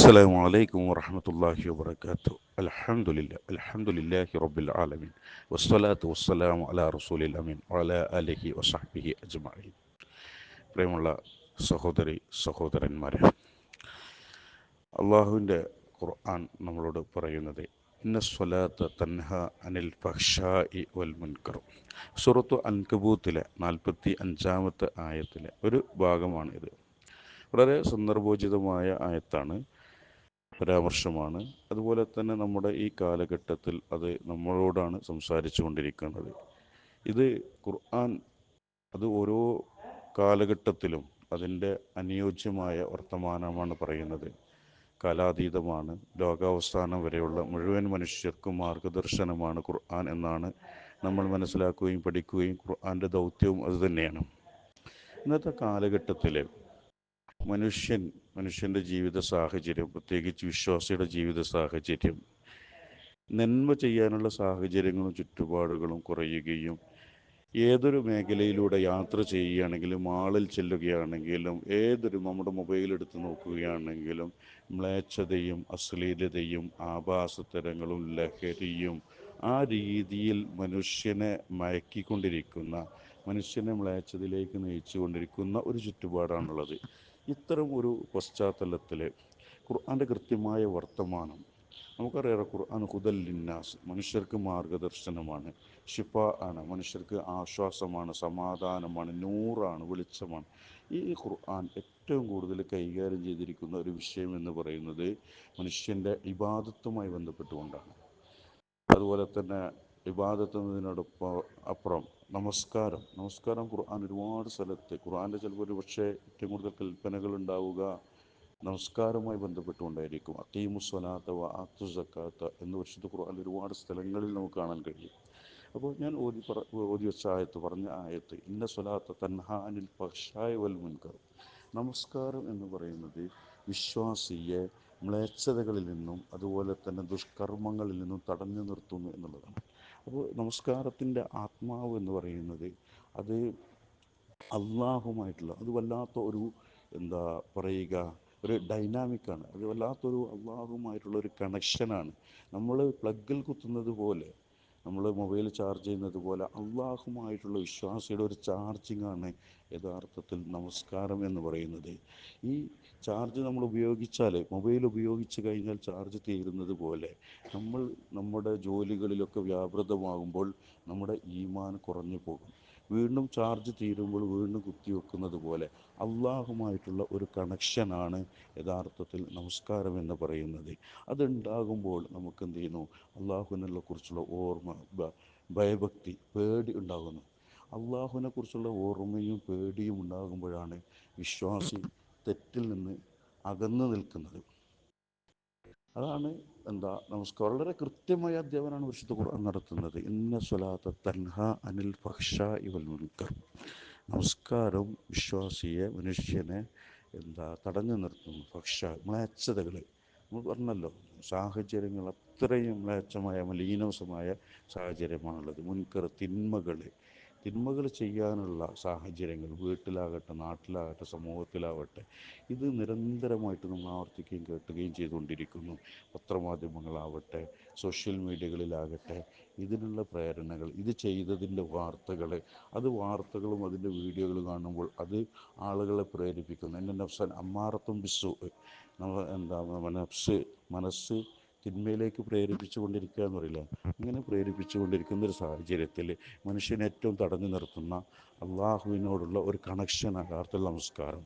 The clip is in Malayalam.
السلام عليكم ورحمة الله وبركاته الحمد لله الحمد لله رب العالمين والصلاة والسلام على رسول الأمين وعلى آله وصحبه أجمعين പ്രിയമുള്ള സഹോദരി സഹോദരന്മാരെ അള്ളാഹുവിൻ്റെ ഖുർആൻ നമ്മളോട് പറയുന്നത് ഇന്ന സ്വലാത്ത് തൻഹ അനിൽ ഫഹ്ഷായി വൽ മുൻകർ സുറത്തു അൻകബൂത്തിലെ നാൽപ്പത്തി അഞ്ചാമത്തെ ആയത്തിലെ ഒരു ഭാഗമാണ് ഇത് വളരെ സന്ദർഭോചിതമായ ആയത്താണ് പരാമർശമാണ് അതുപോലെ തന്നെ നമ്മുടെ ഈ കാലഘട്ടത്തിൽ അത് നമ്മളോടാണ് സംസാരിച്ചു കൊണ്ടിരിക്കുന്നത് ഇത് ഖുർആൻ അത് ഓരോ കാലഘട്ടത്തിലും അതിന്റെ അനുയോജ്യമായ വർത്തമാനമാണ് പറയുന്നത്. കാലാതീതമാണ്. ലോകാവസാനം വരെയുള്ള മുഴുവൻ മനുഷ്യർക്കും മാർഗദർശനമാണ് ഖുർആൻ എന്നാണ് നമ്മൾ മനസ്സിലാക്കുകയും പഠിക്കുകയും ഖുർആന്റെ ദൗത്യവും അതുതന്നെയാണ് ഇന്നത്തെ കാലഘട്ടത്തിൽ മനുഷ്യൻ മനുഷ്യന്റെ ജീവിത സാഹചര്യം പ്രത്യേകിച്ച് വിശ്വാസിയുടെ ജീവിത സാഹചര്യം നന്മ ചെയ്യാനുള്ള സാഹചര്യങ്ങളും ചുറ്റുപാടുകളും കുറയുകയും ഏതൊരു മേഖലയിലൂടെ യാത്ര ചെയ്യുകയാണെങ്കിലും ആളിൽ ചെല്ലുകയാണെങ്കിലും ഏതൊരു നമ്മുടെ മൊബൈൽ എടുത്ത് നോക്കുകയാണെങ്കിലും മ്ലേച്ഛതയും അശ്ലീലതയും ആഭാസത്തരങ്ങളും ലഹരിയും ആ രീതിയിൽ മനുഷ്യനെ മയക്കിക്കൊണ്ടിരിക്കുന്ന മനുഷ്യനെ മ്ലേച്ഛതയിലേക്ക് നയിച്ചുകൊണ്ടിരിക്കുന്ന ഒരു ചുറ്റുപാടാണുള്ളത്. ഇത്തരം ഒരു പശ്ചാത്തലത്തിൽ ഖുർആന്റെ കൃത്യമായ വർത്തമാനം നമുക്കറിയാം ഖുർആൻ ഹുദൽ ലിന്നാസ് മനുഷ്യർക്ക് മാർഗദർശനമാണ് ഷിഫ ആണ് മനുഷ്യർക്ക് ആശ്വാസമാണ് സമാധാനമാണ് നൂറാണ് വെളിച്ചമാണ്. ഈ ഖുർആൻ ഏറ്റവും കൂടുതൽ കൈകാര്യം ചെയ്തിരിക്കുന്ന ഒരു വിഷയം എന്ന് പറയുന്നത് മനുഷ്യന്റെ ഇബാദത്തുമായി ബന്ധപ്പെട്ടുകൊണ്ടാണ്. അതുപോലെ തന്നെ ഇബാദത്ത് എന്നതിനോടൊപ്പം അപ്പുറം നമസ്കാരം. നമസ്കാരം ഖുർആൻ ഒരുപാട് സ്ഥലത്ത്. ഖുർആന്റെ ചിലപ്പോൾ ഒരു പക്ഷേ ഏറ്റവും കൂടുതൽ കൽപ്പനകൾ ഉണ്ടാവുക നമസ്കാരവുമായി ബന്ധപ്പെട്ടുകൊണ്ടായിരിക്കും. അക്കീമുസ്വലാത്ത വ ആത്തു സക്കാത്ത എന്ന് വിശുദ്ധ ഖുർആൻ ഒരുപാട് സ്ഥലങ്ങളിൽ നമുക്ക് കാണാൻ കഴിയും. അപ്പോൾ ഞാൻ ഓതി പറ ഓതി വെച്ച ആയത്ത് പറഞ്ഞ ആയത്ത് ഇന്ന സ്വലാത്ത തൻഹാനിൽ പക്ഷായ വൽ മുൻകർ. നമസ്കാരം എന്ന് പറയുന്നത് വിശ്വാസിയെ മ്ലേച്ഛതകളിൽ നിന്നും അതുപോലെ തന്നെ ദുഷ്കർമ്മങ്ങളിൽ നിന്നും തടഞ്ഞു നിർത്തുന്നു എന്നുള്ളതാണ്. അപ്പോൾ നമസ്കാരത്തിന്റെ ആത്മാവ് എന്ന് പറയുന്നത് അത് അള്ളാഹുമായിട്ടുള്ള അത് വല്ലാത്ത ഒരു എന്താ പറയുക ഒരു ഡൈനാമിക്കാണ് അത് വല്ലാത്തൊരു അള്ളാഹുമായിട്ടുള്ള ഒരു കണക്ഷനാണ് നമ്മൾ പ്ലഗിൽ കുത്തുന്നത് പോലെ നമ്മൾ മൊബൈൽ ചാർജ് ചെയ്യുന്നത് പോലെ അള്ളാഹുമായിട്ടുള്ള വിശ്വാസിയുടെ ഒരു ചാർജിങ് ആണ് യഥാർത്ഥത്തിൽ നമസ്കാരം എന്ന് പറയുന്നത്. ഈ ചാർജ് നമ്മൾ ഉപയോഗിച്ചാൽ മൊബൈൽ ഉപയോഗിച്ച് കഴിഞ്ഞാൽ ചാർജ് തീരുന്നത് പോലെ നമ്മൾ നമ്മുടെ ജോലികളിലൊക്കെ വ്യാപൃതമാകുമ്പോൾ നമ്മുടെ ഈമാൻ കുറഞ്ഞു പോകും. വീണ്ടും ചാർജ് തീരുമ്പോൾ വീണ്ടും കുത്തിവെക്കുന്നത് പോലെ അള്ളാഹുമായിട്ടുള്ള ഒരു കണക്ഷനാണ് യഥാർത്ഥത്തിൽ നമസ്കാരം എന്ന് പറയുന്നത്. അതുണ്ടാകുമ്പോൾ നമുക്ക് എന്ത് ചെയ്യുന്നു? അള്ളാഹുവിനെ കുറിച്ചുള്ള ഓർമ്മ ഭയഭക്തി പേടി ഉണ്ടാകുന്നു. അള്ളാഹുവിനെ കുറിച്ചുള്ള ഓർമ്മയും പേടിയും ഉണ്ടാകുമ്പോഴാണ് വിശ്വാസി തെറ്റിൽ നിന്ന് അകന്നു നിൽക്കുന്നത്. അതാണ് എന്താ നമസ്കാരം. വളരെ കൃത്യമായ അധ്യാപനമാണ് വിശുദ്ധ ഖുർആൻ നടത്തുന്നത്. ഇന്ന സ്വലാത്ത തൻഹ അനിൽ ഫഹ്ഷ ഇവൽ മുൻകർ. നമസ്കാരം വിശ്വാസിയെ മനുഷ്യനെ എന്താ തടഞ്ഞു നിർത്തുന്നു ഭക്ഷ മ്ലേച്ഛതകൾ നമ്മൾ പറഞ്ഞല്ലോ സാഹചര്യങ്ങൾ അത്രയും മ്ലേച്ഛമായ മലീനവസമായ സാഹചര്യമാണുള്ളത്. മുൻകർ തിന്മകൾ തിന്മകൾ ചെയ്യാനുള്ള സാഹചര്യങ്ങൾ വീട്ടിലാകട്ടെ നാട്ടിലാകട്ടെ സമൂഹത്തിലാവട്ടെ ഇത് നിരന്തരമായിട്ട് നമ്മൾ ആവർത്തിക്കുകയും കേട്ടുകയും ചെയ്തുകൊണ്ടിരിക്കുന്നു. പത്രമാധ്യമങ്ങളാവട്ടെ സോഷ്യൽ മീഡിയകളിലാകട്ടെ ഇതിനുള്ള പ്രേരണകൾ ഇത് ചെയ്തതിന്റെ വാർത്തകൾ അത് വാർത്തകളും അതിന്റെ വീഡിയോകൾ കാണുമ്പോൾ അത് ആളുകളെ പ്രേരിപ്പിക്കുന്നു. എന്റെ നഫ്സൻ അമ്മാറത്തും ബിസു നമ്മൾ എന്താ മനസ്സ് മനസ്സ് തിന്മയിലേക്ക് പ്രേരിപ്പിച്ചു കൊണ്ടിരിക്കുക എന്ന് പറയില്ല ഇങ്ങനെ പ്രേരിപ്പിച്ചു കൊണ്ടിരിക്കുന്ന ഒരു സാഹചര്യത്തിൽ മനുഷ്യനെ ഏറ്റവും തടഞ്ഞു നിർത്തുന്ന അള്ളാഹുവിനോടുള്ള ഒരു കണക്ഷൻ യഥാർത്ഥ നമസ്കാരം.